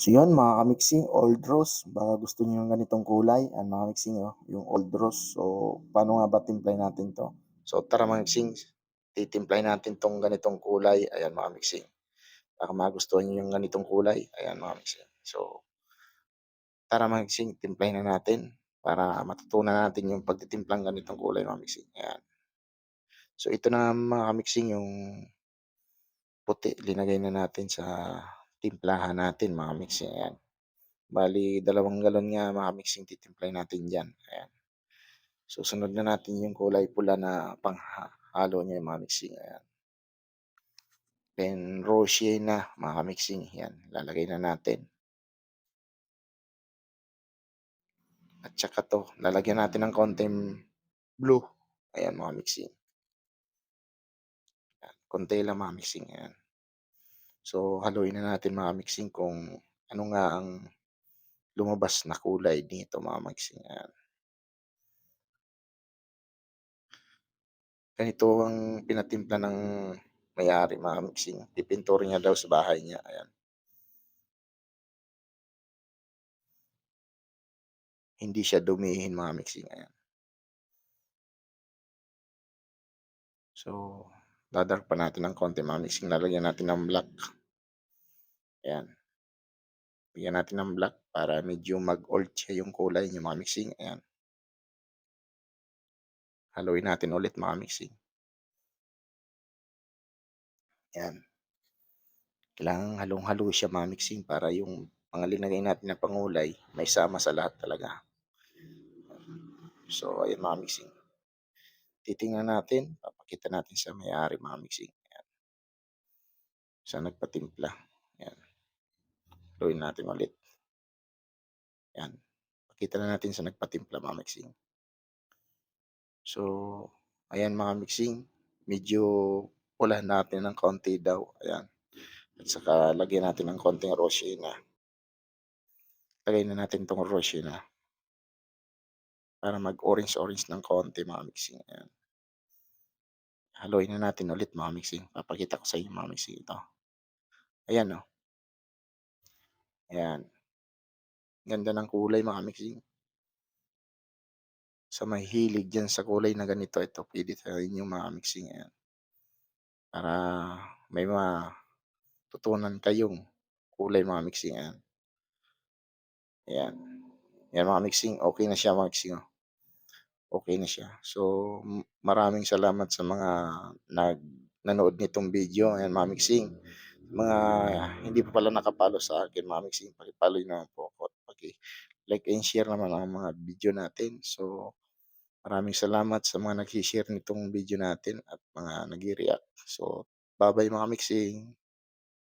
So yun mga ka-mixing, old rose, baka gusto niyo yung ganitong kulay, ayan mga ka-mixing oh, yung old rose. So paano nga ba timplahin natin 'to? So tara mga ka-mixing, titimplahin natin 'tong ganitong kulay, ayan mga ka-mixing. Baka magustuhan niyo yung ganitong kulay, ayan mga ka-mixing. So tara mga ka-mixing, timplahin na natin para matutunan natin yung pagtitimplang ganitong kulay mga ka-mixing, ayan. So ito na mga ka-mixing yung puti, linagay na natin sa timplahan natin mga ka-mixing, ayan. Bale dalawang galon nga mga ka-mixing titimplahin natin diyan, ayan. Susunod na natin yung kulay pula na panghalo niya mga ka-mixing, ayan. Then rosy na mga ka-mixing, yan, lalagay na natin. At saka 'to, lalagyan natin ng konting blue, ayan mga ka-mixing. Yan, konti lang mga ka-mixing, ayan. So haluin na natin mga ka-mixing kung ano nga ang lumabas na kulay nito mga ka-mixing, ayan. Ganito ang pinatimpla ng may-ari mga ka-mixing, pipintura niya daw sa bahay niya, ayan. Hindi siya dumihin mga ka-mixing, ayan. So dadarpan natin ng konti mga ka-mixing, lalagyan natin ng black. Ayan. Bigyan natin ng black para medyo mag-old siya yung kulay niya mga ka-mixing, ayan. Haluin natin ulit mga ka-mixing. Yan. Kailangang halong-halo siya mga ka-mixing para yung mga linagay natin na pangkulay maisama sa lahat talaga. So ayan mga ka-mixing. Titingnan natin, papakita natin sa may-ari mga ka-mixing, ayan. Sa nagpatimpla, ayan. Haluin natin ulit. Yan, pakita na natin sa nagpatimpla mga ka-mixing. So ayan mga ka-mixing, medyo pulahan natin ng konti daw, ayan. At saka lagyan natin ng konting rosina. Lagay na natin 'tong rosina. Para mag-orange-orange ng konti mga ka-mixing, ayan. Haluin na natin ulit mga ka-mixing, papakita ko sa inyo mga ka-mixing ito. Ayan oh. Ayan. Ganda ng kulay mga ka-mixing. Sa may hilig diyan sa kulay na ganito, ito puwede sa inyo mga ka-mixing, ayan. Para may matutunan kayong kulay mga ka-mixing, ayan. Ayan. Yan mga ka-mixing, okey na siya mga ka-mixing, oh. Okey na siya. So maraming salamat sa mga nag nanood nitong video, ayan mga ka-mixing. Mga hindi pa pala naka-follow sa akin mga ka-mixing, paki-follow naman po ako at paki-like and share naman ang mga video natin. So maraming salamat sa mga nagshi-share nitong video natin at mga nagre-react. So ba-bye mga ka-mixing.